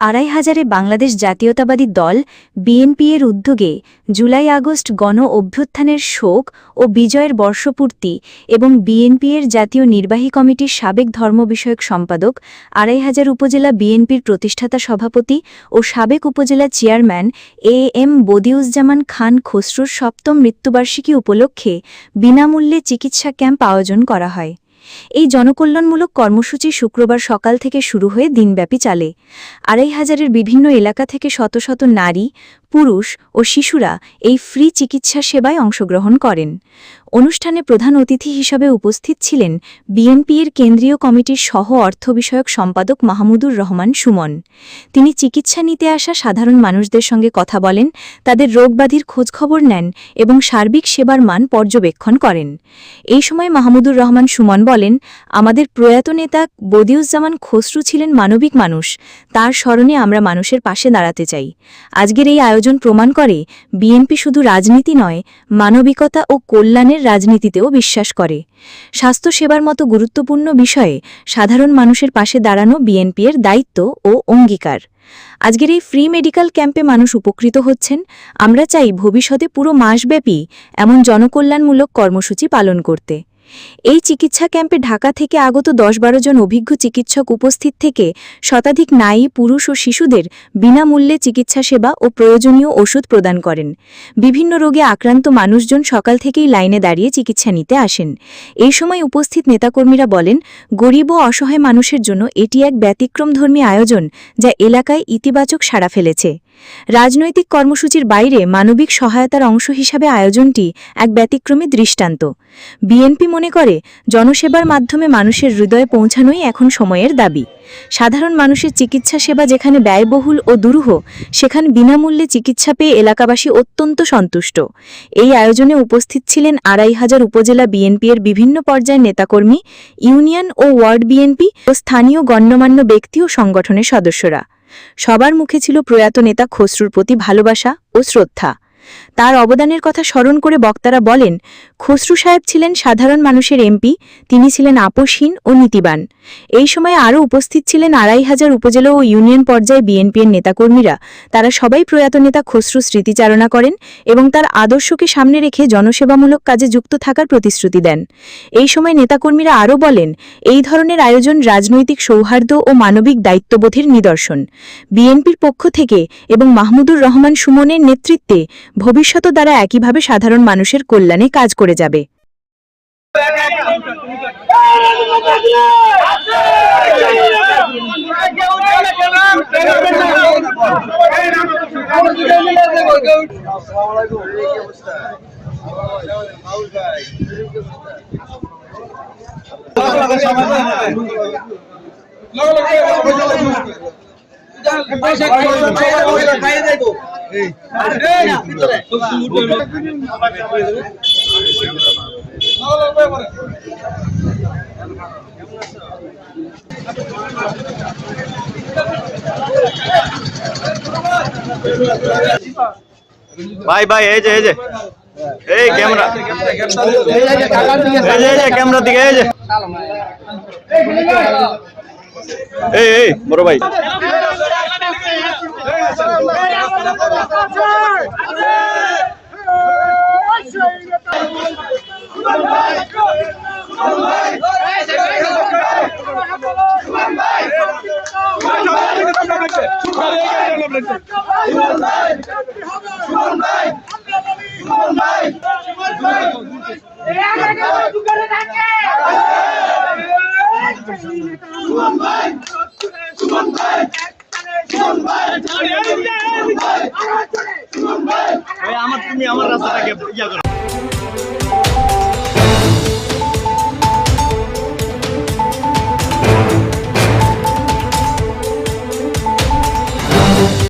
আড়াই হাজারে বাংলাদেশ জাতীয়তাবাদী দল বিএনপি এর উদ্যোগে জুলাই আগস্ট গণ অভ্যুত্থানের শোক ও বিজয়ের বর্ষপূর্তি এবং বিএনপি এর জাতীয় নির্বাহী কমিটির সাবেক ধর্ম বিষয়ক সম্পাদক, আড়াই হাজার উপজেলা বিএনপির প্রতিষ্ঠাতা সভাপতি ও সাবেক উপজেলা chairman A M Badiuzzaman Khan খসরুর সপ্তম মৃত্যুবার্ষিকী উপলক্ষে বিনামূল্যে চিকিৎসা ক্যাম্প আয়োজন করা হয়। এই জনকল্যাণমূলক কর্মসূচি শুক্রবার সকাল থেকে শুরু হয়ে দিনব্যাপী চালে। আড়াই হাজারের বিভিন্ন এলাকা থেকে শত শত নারী, পুরুষ ও শিশুরা এই ফ্রি চিকিৎসা সেবায় অংশগ্রহণ করেন। অনুষ্ঠানে প্রধান অতিথি হিসাবে উপস্থিত ছিলেন বিএনপির কেন্দ্রীয় কমিটির সহ অর্থ বিষয়ক সম্পাদক মাহমুদুর রহমান সুমন। তিনি চিকিৎসা নিতে আসা সাধারণ মানুষদের সঙ্গে কথা বলেন, তাদের রোগব্যাধির খোঁজখবর নেন এবং সার্বিক সেবার মান পর্যবেক্ষণ করেন। এই সময় মাহমুদুর রহমান সুমন বলেন, আমাদের প্রয়াত নেতা বদিউজ্জামান খসরু ছিলেন মানবিক মানুষ, তার স্মরণে আমরা মানুষের পাশে দাঁড়াতে চাই। আজকের এই আয়োজন প্রমাণ করে, বিএনপি শুধু রাজনীতি নয়, মানবিকতা ও কল্যাণের রাজনীতিতেও বিশ্বাস করে। স্বাস্থ্যসেবার মতো গুরুত্বপূর্ণ বিষয়ে সাধারণ মানুষের পাশে দাঁড়ানো বিএনপির দায়িত্ব ও অঙ্গীকার। আজকের এই ফ্রি মেডিকেল ক্যাম্পে মানুষ উপকৃত হচ্ছেন। আমরা চাই ভবিষ্যতে পুরো মাসব্যাপী এমন জনকল্যাণমূলক কর্মসূচি পালন করতে। এই চিকিৎসা ক্যাম্পে ঢাকা থেকে আগত দশ বারো জন অভিজ্ঞ চিকিৎসক উপস্থিত থেকে শতাধিক নারী, পুরুষ ও শিশুদের বিনামূল্যে চিকিৎসা সেবা ও প্রয়োজনীয় ওষুধ প্রদান করেন। বিভিন্ন রোগে আক্রান্ত মানুষজন সকাল থেকেই লাইনে দাঁড়িয়ে চিকিৎসা নিতে আসেন। এই সময় উপস্থিত নেতাকর্মীরা বলেন, গরিব ও অসহায় মানুষের জন্য এটি এক ব্যতিক্রমধর্মী আয়োজন যা এলাকায় ইতিবাচক সাড়া ফেলেছে। রাজনৈতিক কর্মসূচির বাইরে মানবিক সহায়তার অংশ হিসাবে আয়োজনটি এক ব্যতিক্রমী দৃষ্টান্ত। বিএনপি মনে করে, জনসেবার মাধ্যমে মানুষের হৃদয়ে পৌঁছানোই এখন সময়ের দাবি। সাধারণ মানুষের চিকিৎসা সেবা যেখানে ব্যয়বহুল ও দুরূহ, সেখানে বিনামূল্যে চিকিৎসা পেয়ে এলাকাবাসী অত্যন্ত সন্তুষ্ট। এই আয়োজনে উপস্থিত ছিলেন আড়াই হাজার উপজেলা বিএনপি এর বিভিন্ন পর্যায়ের নেতাকর্মী, ইউনিয়ন ও ওয়ার্ড বিএনপি ও স্থানীয় গণ্যমান্য ব্যক্তি ও সংগঠনের সদস্যরা। সবার মুখে ছিল প্রয়াত নেতা খসরুর প্রতি ভালোবাসা ও শ্রদ্ধা। তার অবদানের কথা স্মরণ করে বক্তারা বলেন, খসরু সাহেব ছিলেন সাধারণ মানুষের এমপি, তিনি ছিলেন আপোষহীন ও নীতিবান। এই সময় আরও উপস্থিত ছিলেন আড়াই হাজার উপজেলা ও ইউনিয়ন পর্যায়ে বিএনপির নেতাকর্মীরা। তারা সবাই প্রয়াত নেতা খসরু স্মৃতিচারণা করেন এবং তার আদর্শকে সামনে রেখে জনসেবামূলক কাজে যুক্ত থাকার প্রতিশ্রুতি দেন। এই সময় নেতাকর্মীরা আরও বলেন, এই ধরনের আয়োজন রাজনৈতিক সৌহার্দ্য ও মানবিক দায়িত্ববোধের নিদর্শন। বিএনপির পক্ষ থেকে এবং মাহমুদুর রহমান সুমনের নেতৃত্বে ভবিষ্যৎ দ্বারা একইভাবে সাধারণ মানুষের কল্যাণে কাজ করে যাবে। ভাই ভাই, এই যে এই যে। এই ক্যামেরা। এই যে এই যে ক্যামেরা দিকে, এই যে। এই এই, বড় ভাই। Come on, mate! আমার তুমি আমার রাস্তাটাকে ইয়া করো